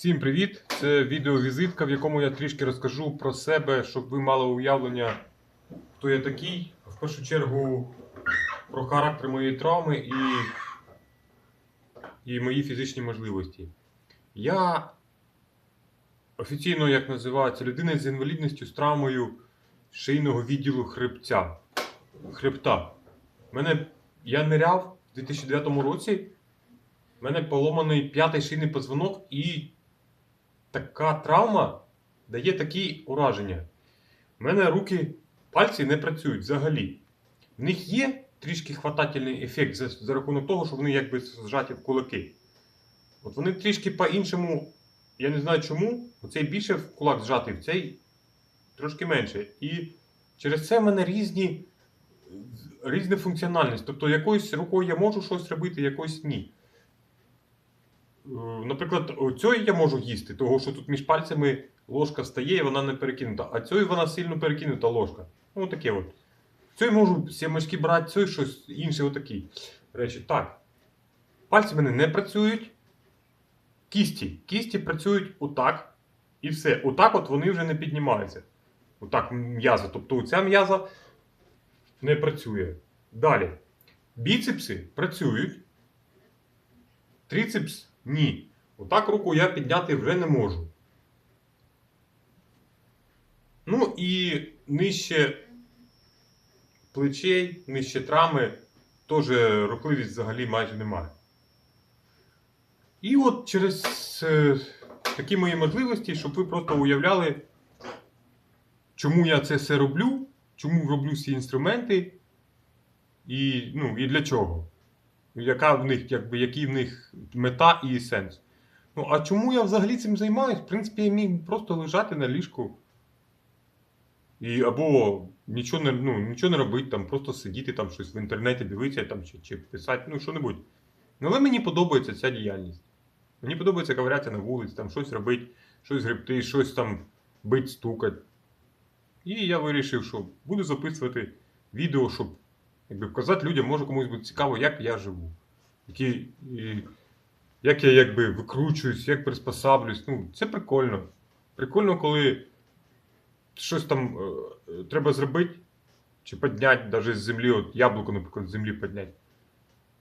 Всім привіт! Це відеовізитка, в якому я трішки розкажу про себе, щоб ви мали уявлення, хто я такий. В першу чергу про характер моєї травми і, і мої фізичні можливості. Я офіційно, як називається, людина з інвалідністю з травмою шийного відділу хребця. Хребта. Мене, я ниряв у 2009 році. У мене поломаний п'ятий шийний позвонок, і така травма дає такі ураження. У мене руки, пальці не працюють взагалі. В них є трішки хватательний ефект за, за рахунок того, що вони якби зжаті в кулаки. От вони трішки по-іншому, я не знаю чому, оцей більше в кулак зжатий, в цей трошки менше. І через це в мене різні, різна функціональність. Тобто якоюсь рукою я можу щось робити, якоюсь ні. Наприклад, цією я можу їсти, того що тут між пальцями ложка стає і вона не перекинута, а цією вона сильно перекинута ложка. Ну, таке от. Цією можу сімочки брати, цією щось інше, отакі речі. Так. Пальці в мене не працюють. Кісті. Кісті працюють отак. І все. Отак от вони вже не піднімаються. Отак м'яза. Тобто ця м'яза не працює. Далі. Біцепси працюють. Трицепс ні. Отак руку я підняти вже не можу. Ну і нижче плечей, нижче трами, теж рухливість взагалі майже немає. І от через е, такі мої можливості, щоб ви просто уявляли, чому я це все роблю, чому роблю ці інструменти, і, ну, і для чого. Яка в них, якби, який в них мета і сенс. Ну, а чому я взагалі цим займаюсь? В принципі, я міг просто лежати на ліжку. І, або нічого не, ну, нічого не робити, там, просто сидіти, там, щось в інтернеті дивитися там, чи, чи писати, ну, що-небудь. Ну, але мені подобається ця діяльність. Мені подобається ковирятися на вулиці, там, щось робити, щось гребти, щось там бить, стукати. І я вирішив, що буду записувати відео, щоб якби вказати людям, може комусь буде цікаво, як я живу. Які, і, як я якби викручуюсь, як приспосаблюсь. Ну, це прикольно. Прикольно, коли щось там е, треба зробити, чи підняти навіть з землі, от яблуко, наприклад, з землі підняти.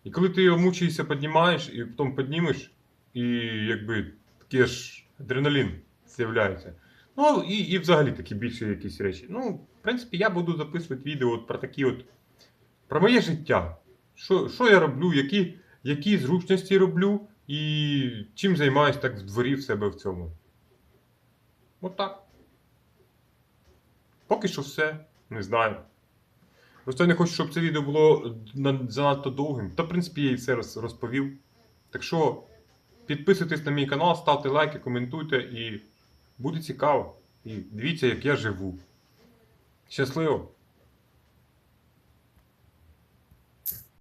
І коли ти його мучаєшся, піднімаєш, і потім піднімеш, і якби такий аж адреналін з'являється. Ну, і, і взагалі такі більші якісь речі. Ну, в принципі, я буду записувати відео от про такі от про моє життя. Що, що я роблю, які, які зручності роблю і чим займаюся так в дворі в себе в цьому. От так. Поки що все. Не знаю. Просто я не хочу, щоб це відео було занадто довгим. Та, в принципі, я і все розповів. Так що підписуйтесь на мій канал, ставте лайки, коментуйте і буде цікаво. І дивіться, як я живу. Щасливо!